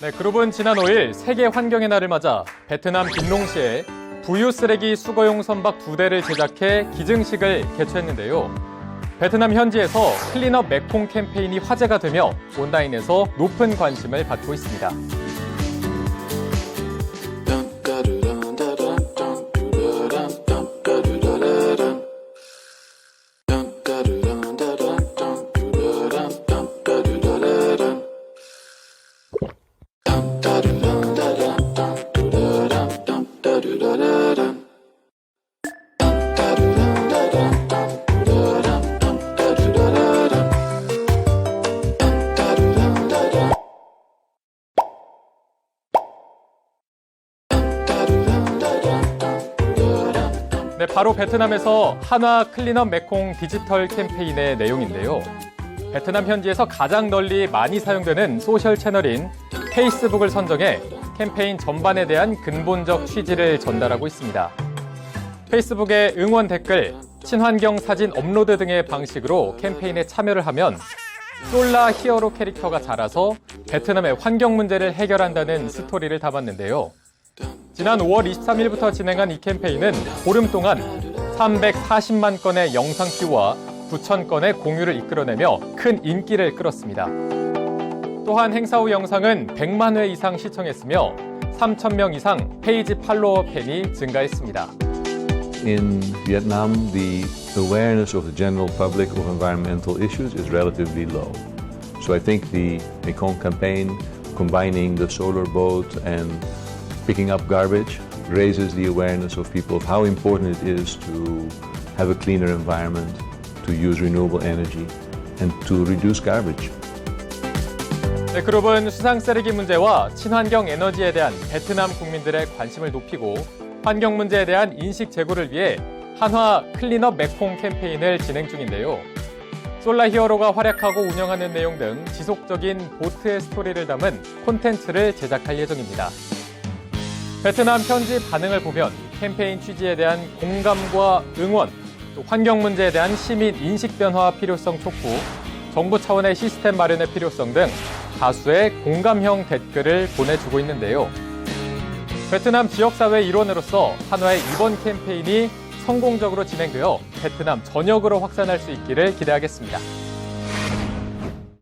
네, 그룹은 지난 5일 세계 환경의 날을 맞아 베트남 빈롱시에 부유 쓰레기 수거용 선박 두 대를 제작해 기증식을 개최했는데요. 베트남 현지에서 클린업 메콩 캠페인이 화제가 되며 온라인에서 높은 관심을 받고 있습니다. 네, 바로 베트남에서 한화 클린업 메콩 디지털 캠페인의 내용인데요. 베트남 현지에서 가장 널리 많이 사용되는 소셜 채널인 페이스북을 선정해 캠페인 전반에 대한 근본적 취지를 전달하고 있습니다. 페이스북에 응원 댓글, 친환경 사진 업로드 등의 방식으로 캠페인에 참여를 하면 솔라 히어로 캐릭터가 자라서 베트남의 환경 문제를 해결한다는 스토리를 담았는데요. 지난 5월 23일부터 진행한 이 캠페인은 보름 동안 340만 건의 영상 뷰와 9천 건의 공유를 이끌어내며 큰 인기를 끌었습니다. 또한 행사 후 영상은 100만 회 이상 시청했으며 3천 명 이상 페이지 팔로워 팬이 증가했습니다. In Vietnam, the awareness of the general public of environmental issues is relatively low. So I think the Mekong campaign, combining the solar boat and picking up garbage, raises the awareness of people of how important it is to have a cleaner environment, to use renewable energy, and to reduce garbage. 네, 그룹은 수상 쓰레기 문제와 친환경 에너지에 대한 베트남 국민들의 관심을 높이고 환경 문제에 대한 인식 제고를 위해 한화 클린업 메콩 캠페인을 진행 중인데요. 솔라 히어로가 활약하고 운영하는 내용 등 지속적인 보트의 스토리를 담은 콘텐츠를 제작할 예정입니다. 베트남 현지 반응을 보면 캠페인 취지에 대한 공감과 응원, 또 환경 문제에 대한 시민 인식 변화 필요성 촉구, 정부 차원의 시스템 마련의 필요성 등 다수의 공감형 댓글을 보내주고 있는데요. 베트남 지역사회 일원으로서 한화의 이번 캠페인이 성공적으로 진행되어 베트남 전역으로 확산할 수 있기를 기대하겠습니다.